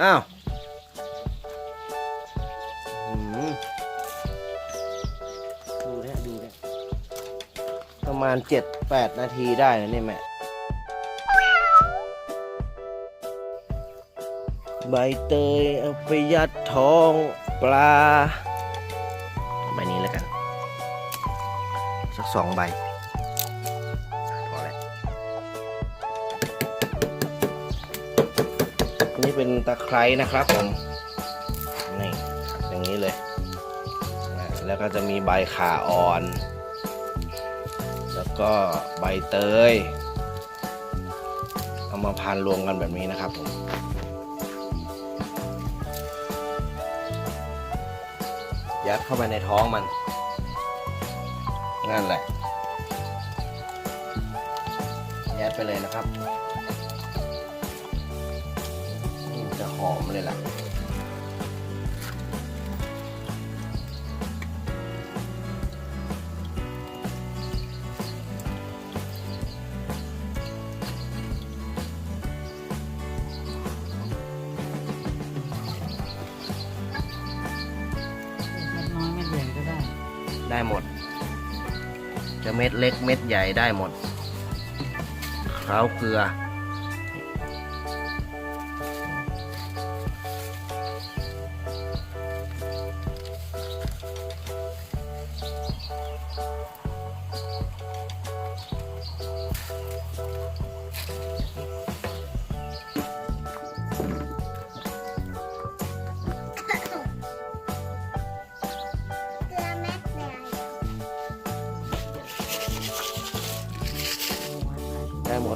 อ้าวอืมดูเนี่ยดูเนี่ยประมาณเจ็ดแปดนาทีได้นะเนี่ยแม่ใบเตยเอาไปยัดท้องปลา ใบนี้แล้วกัน สักสองใบ อันนี้เป็นตะไคร้นะครับผมนี่อย่างนี้เลย แล้วก็จะมีใบขาอ่อน แล้วก็ใบเตย เอามาพันรวมกันแบบนี้นะครับผมยัดเข้าไปในท้องมัน นั่นแหละยัดไปเลยนะครับ อมเลยล่ะเม็ดน้อยเม็ดใหญ่ก็ได้ ได้หมด จะเม็ดเล็กเม็ดใหญ่ได้หมดเคล้าเกลือ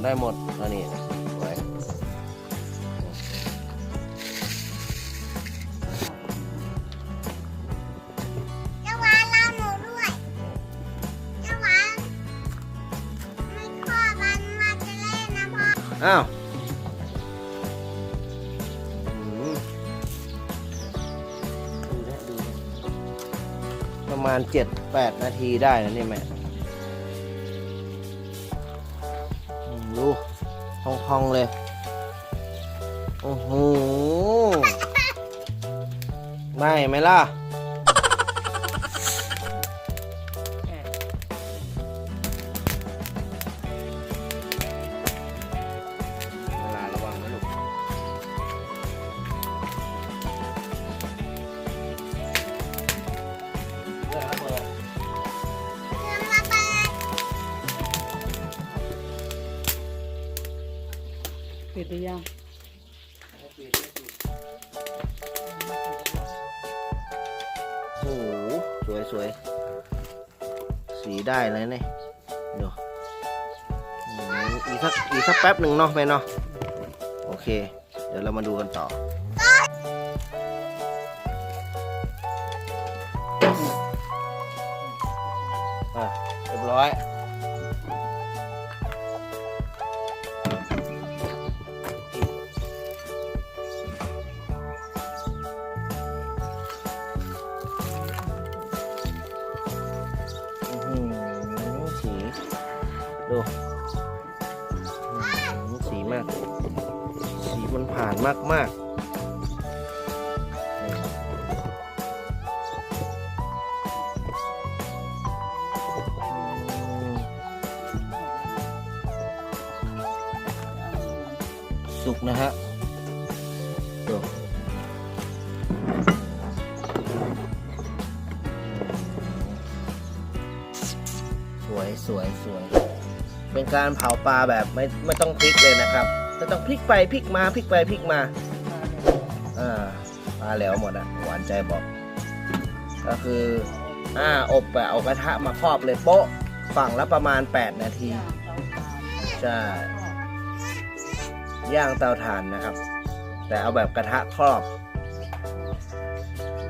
ได้หมดได้หมดอันนี้ไว้เจ้าหวานเล่าหนูด้วยเจ้าหวานไม่ข้อมันมาจะเล่นนะพ่ออ้าวอืมดูนะดูนะประมาณเจ็ดแปดนาทีได้นะเนี่ยแม่ อืมดูพองเลย โอ้โห ไม่ไหมล่ะ ปิดหรือยังโอ้โหสวยสวยสีได้เลยเนี่ยเดี๋ยวอีกสักอีกสักแป๊บหนึ่งเนาะแม่เนาะโอเค เดี๋ยวเรามาดูกันต่ออะเรียบร้อย มาก สีมันผ่านมากมากอืมสุกนะฮะดูสวยสวยสวย เป็นการเผาปลาแบบไม่ไม่ต้องพลิกเลยนะครับจะต้องพลิกไปพลิกมาพลิกไปพลิกมาอ่าปลาแล้วหมดอะหวานใจบอก ก็คืออ่าอบแบบเอากระทะมาครอบเลยโป๊ะฝั่งละประมาณ 8 นาทีใช่ย่างเตาถ่านนะครับ แต่เอาแบบกระทะครอบ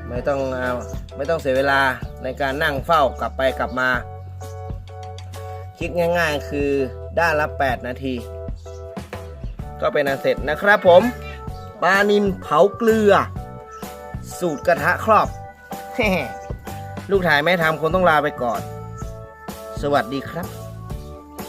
ไม่ต้องเอาไม่ต้องเสียเวลาในการนั่งเฝ้ากลับไปกลับมา คิดง่ายๆ คือด้านละ 8 นาที ก็เป็นอันเสร็จนะครับผมปลานินเผาเกลือ สูตรกระทะครอบ ลูกถ่ายแม่ทำคนต้องลาไปก่อน สวัสดีครับ